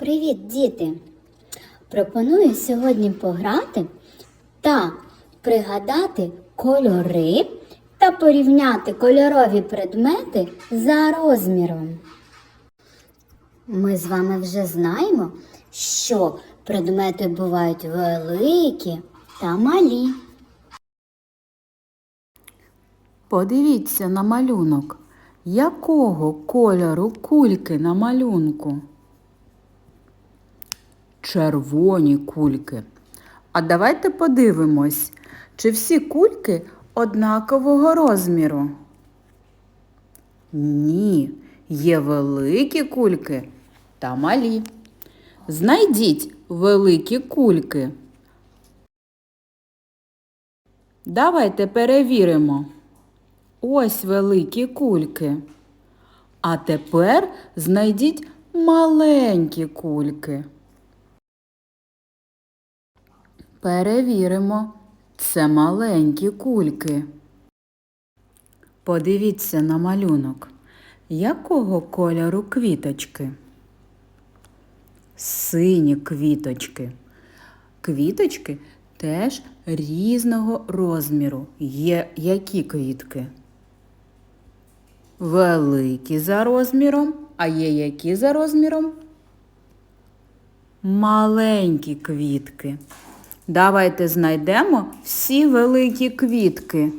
Привіт, діти! Пропоную сьогодні пограти та пригадати кольори та порівняти кольорові предмети за розміром. Ми з вами вже знаємо, що предмети бувають великі та малі. Подивіться на малюнок. Якого кольору кульки на малюнку? Червоні кульки. А давайте подивимось, чи всі кульки однакового розміру? Ні, є великі кульки та малі. Знайдіть великі кульки. Давайте перевіримо. Ось великі кульки. А тепер знайдіть маленькі кульки. Перевіримо. Це маленькі кульки. Подивіться на малюнок. Якого кольору квіточки? Сині квіточки. Квіточки теж різного розміру. Є які квітки? Великі за розміром, а є які за розміром? Маленькі квітки. Давайте знайдемо всі великі квітки.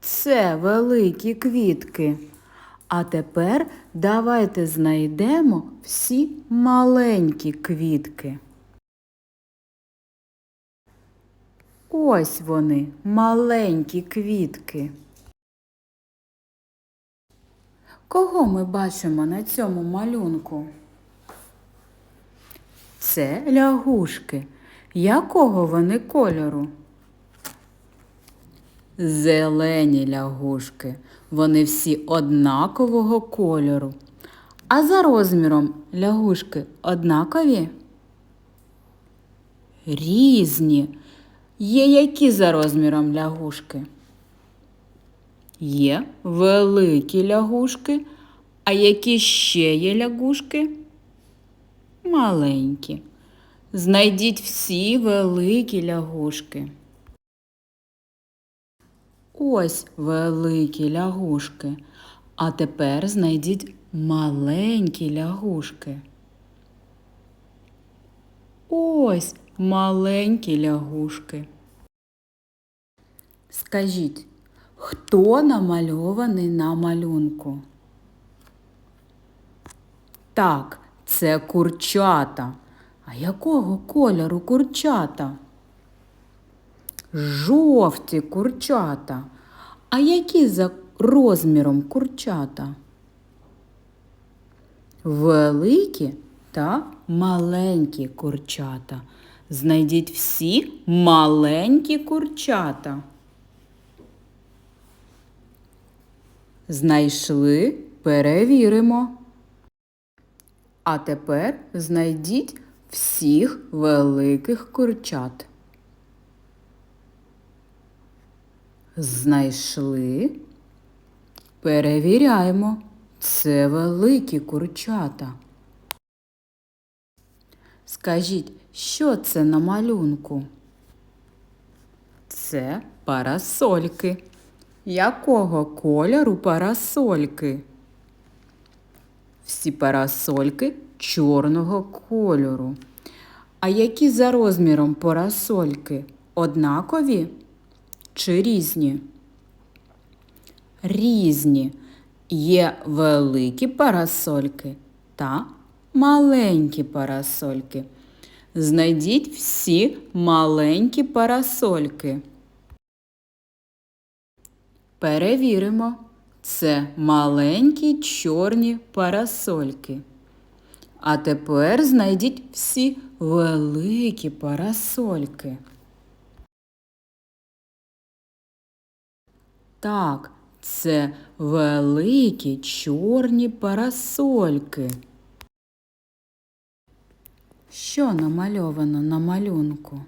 Це великі квітки. А тепер давайте знайдемо всі маленькі квітки. Ось вони, маленькі квітки. Кого ми бачимо на цьому малюнку? Це лягушки. Якого вони кольору? Зелені лягушки. Вони всі однакового кольору. А за розміром лягушки однакові? Різні. Є які за розміром лягушки? Є великі лягушки, а які ще є лягушки? Маленькі. Знайдіть всі великі лягушки. Ось великі лягушки. А тепер знайдіть маленькі лягушки. Ось маленькі лягушки. Скажіть, хто намальований на малюнку? Так, це курчата. А якого кольору курчата? Жовті курчата. А які за розміром курчата? Великі та маленькі курчата. Знайдіть всі маленькі курчата. Знайшли, перевіримо. А тепер знайдіть всіх великих курчат. Знайшли. Перевіряємо. Це великі курчата. Скажіть, що це на малюнку? Це парасольки. Якого кольору парасольки? Всі парасольки чорного кольору. А які за розміром парасольки? Однакові чи різні? Різні. Є великі парасольки та маленькі парасольки. Знайдіть всі маленькі парасольки. Перевіримо. Це маленькі чорні парасольки. А тепер знайдіть всі великі парасольки. Так, це великі чорні парасольки. Що намальовано на малюнку?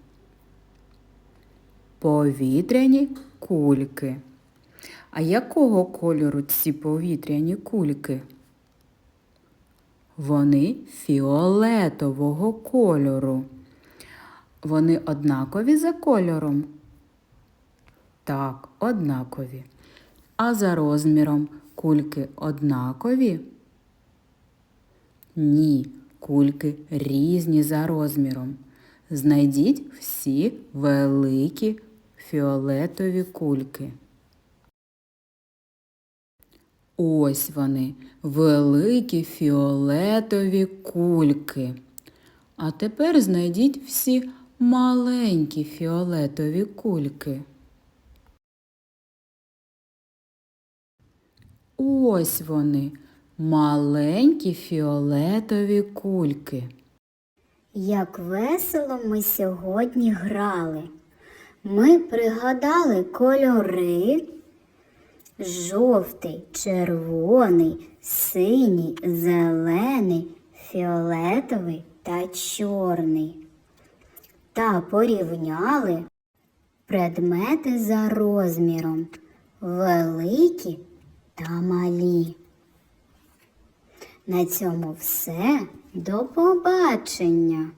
Повітряні кульки. А якого кольору ці повітряні кульки? Вони фіолетового кольору. Вони однакові за кольором? Так, однакові. А за розміром кульки однакові? Ні, кульки різні за розміром. Знайдіть всі великі фіолетові кульки. Ось вони, великі фіолетові кульки. А тепер знайдіть всі маленькі фіолетові кульки. Ось вони, маленькі фіолетові кульки. Як весело ми сьогодні грали. Ми пригадали кольори жовтий, червоний, синій, зелений, фіолетовий та чорний. Та порівняли предмети за розміром великі та малі. На цьому все. До побачення!